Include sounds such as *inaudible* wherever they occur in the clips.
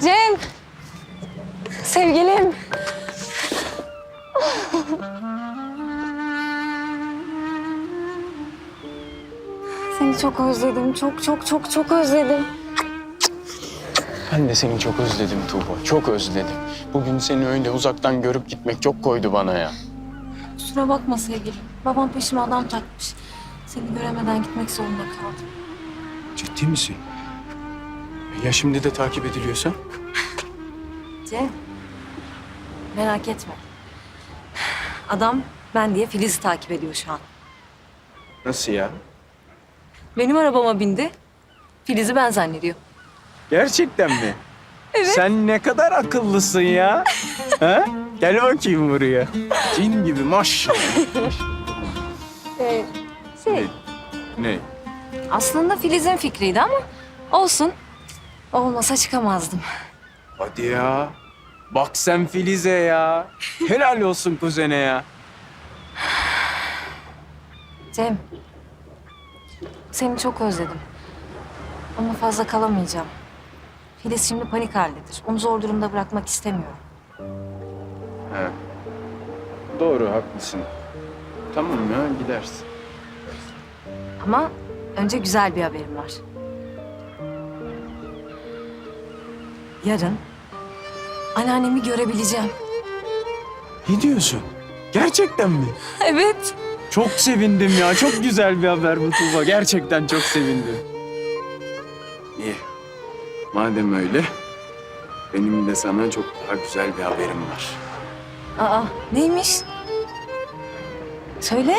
Cem. Sevgilim. Seni çok özledim. Çok çok çok çok özledim. Ben de seni çok özledim Tuğba. Çok özledim. Bugün seni öyle uzaktan görüp gitmek çok koydu bana ya. Kusura bakma sevgilim. Babam peşime adam takmış. Seni göremeden gitmek zorunda kaldım. Ciddi misin? Ya şimdi de takip ediliyorsa? Cem. Merak etme. Adam ben diye Filiz'i takip ediyor şu an. Nasıl ya? Benim arabama bindi. Filiz'i ben zannediyor. Gerçekten mi? *laughs* Evet. Sen ne kadar akıllısın ya. *laughs* ha? Gel bakayım buraya. Cin gibi maşallah. Ee, şey, Ne? aslında Filiz'in fikriydi ama olsun. Olmasa çıkamazdım. Hadi ya. Bak sen Filiz'e ya. Helal olsun kuzene ya. Cem, seni çok özledim. Ama fazla kalamayacağım. Filiz şimdi panik haldedir. Onu zor durumda bırakmak istemiyorum. He. Doğru haklısın. Tamam ya gidersin. Ama önce güzel bir haberim var. Yarın anneannemi görebileceğim. Ne diyorsun? Gerçekten mi? Evet. Çok sevindim ya. Çok güzel bir haber bu Tuğba. Gerçekten çok sevindim. İyi. Madem öyle, benim de sana çok daha güzel bir haberim var. Aa, neymiş? Söyle.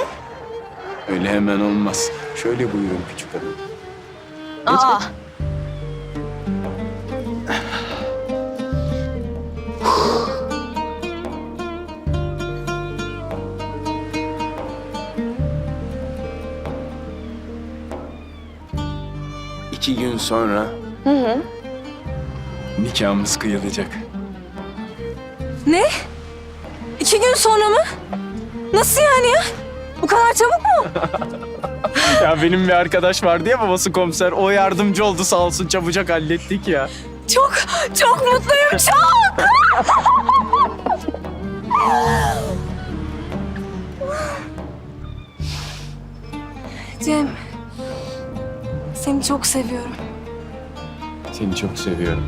Öyle hemen olmaz. Şöyle buyurun küçük hanım. Aa. İki gün sonra Hı hı. nikahımız kıyılacak. Ne? İki gün sonra mı? Nasıl yani ya? Bu kadar çabuk mu? *laughs* Ya benim bir arkadaş vardı ya babası komiser. O yardımcı oldu sağ olsun çabucak hallettik ya. Çok, çok mutluyum çok. *laughs* seni çok seviyorum. Seni çok seviyorum.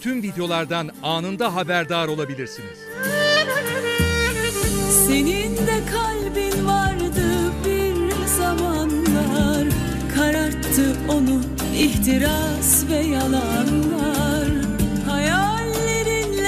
tüm videolardan anında haberdar olabilirsiniz. Senin de kalbin vardı bir zamanlar Kararttı onu ihtiras ve yalanlar